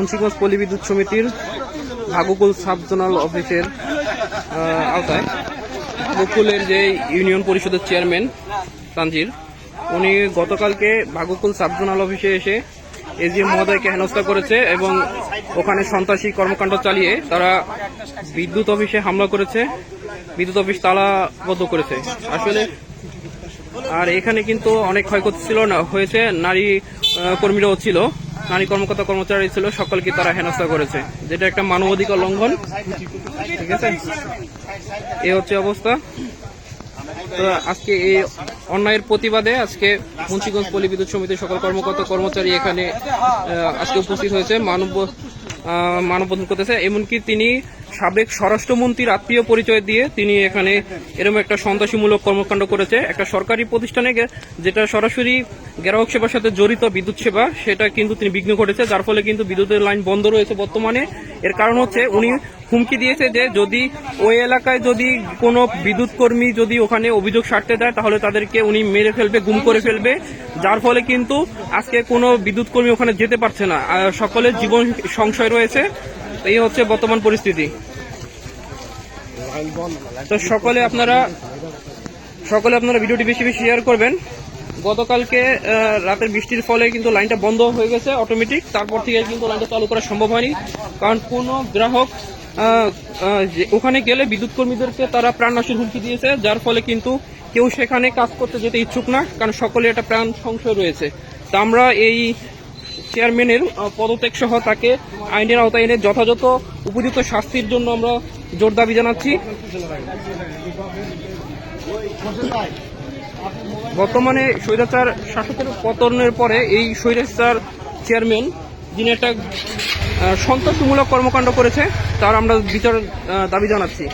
মুন্সিগঞ্জ পল্লী বিদ্যুৎ সমিতির ভাগুকুল সাব জোনাল অফিসের আওতায় বকুলের যে ইউনিয়ন পরিষদের চেয়ারম্যান তানজির, উনি গতকালকে ভাগুকুল সাব জোনাল অফিসে এসে এজিএম মহোদয়কে হেনস্থা করেছে এবং ওখানে সন্ত্রাসী কর্মকাণ্ড চালিয়ে তারা বিদ্যুৎ অফিসে হামলা করেছে, বিদ্যুৎ অফিস তালাবদ্ধ করেছে। আসলে আর এখানে কিন্তু অনেক ক্ষয়ক্ষতি ছিল না, হয়েছে, নারী কর্মীরাও ছিল। নারী কর্মকর্তা কর্মচারী ছিল, সকলকে তারা হেনস্থা করেছে। যেটা একটা মানবাধিকার লঙ্ঘন। ঠিক আছে? এ হচ্ছে অবস্থা। তো আজকে এই অন্যায়ের প্রতিবাদে আজকে মুন্সিগঞ্জ পলিবিদ্যুৎ বিদ্যুৎ সমিতির সকল কর্মকর্তা কর্মচারী এখানে আজকে উপস্থিত হয়েছে। মানব মানববন্ধন করতেছে। এমনকি তিনি সাবেক স্বরাষ্ট্রমন্ত্রীর আত্মীয় পরিচয় দিয়ে তিনি এখানে এরকম একটা সন্ত্রাসীমূলক কর্মকাণ্ড করেছে। একটা সরকারি প্রতিষ্ঠানে যেটা সরাসরি গ্রাহক সেবার সাথে জড়িত বিদ্যুৎ সেবা, সেটা কিন্তু তিনি বিঘ্ন ঘটেছে, যার ফলে কিন্তু বিদ্যুতের লাইন বন্ধ রয়েছে বর্তমানে। এর কারণ হচ্ছে উনি হুমকি দিয়েছে যে যদি ওই এলাকায় যদি কোনো বিদ্যুৎ কর্মী যদি ওখানে অভিযোগ সারতে দেয় তাহলে তাদেরকে উনি মেরে ফেলবে, গুম করে ফেলবে। যার ফলে কিন্তু আজকে কোনো বিদ্যুৎ কর্মী ওখানে যেতে পারছে না। সকলের জীবন সংশয় রয়েছে। এই হচ্ছে বর্তমান পরিস্থিতি। তো সকলে আপনারা সকলে আপনারা ভিডিওটি বেশি বেশি শেয়ার করবেন। গতকালকে রাতের বৃষ্টির ফলে কিন্তু লাইনটা বন্ধ হয়ে গেছে অটোমেটিক তারপর থেকে কিন্তু লাইনটা চালু করা সম্ভব হয়নি। কারণ কোনো গ্রাহক ওখানে গেলে বিদ্যুৎ কর্মীদেরকে তারা প্রাণনাশের হুমকি দিয়েছে, যার ফলে কিন্তু কেউ সেখানে কাজ করতে যেতে ইচ্ছুক না, কারণ সকলে একটা প্রাণ সংশয় রয়েছে। তা আমরা এই চেয়ারম্যানের পদত্যাগ সহ তাকে আইনের আওতায় এনে যথাযথ উপযুক্ত শাস্তির জন্য আমরা জোর দাবি জানাচ্ছি। বর্তমানে স্বৈরাচার শাসকের পতনের পরে এই স্বৈরাচার চেয়ারম্যান যিনি একটা আহ, সন্ত্রাসমূলক কর্মকাণ্ড করেছে তার আমরা বিচার দাবি জানাচ্ছি।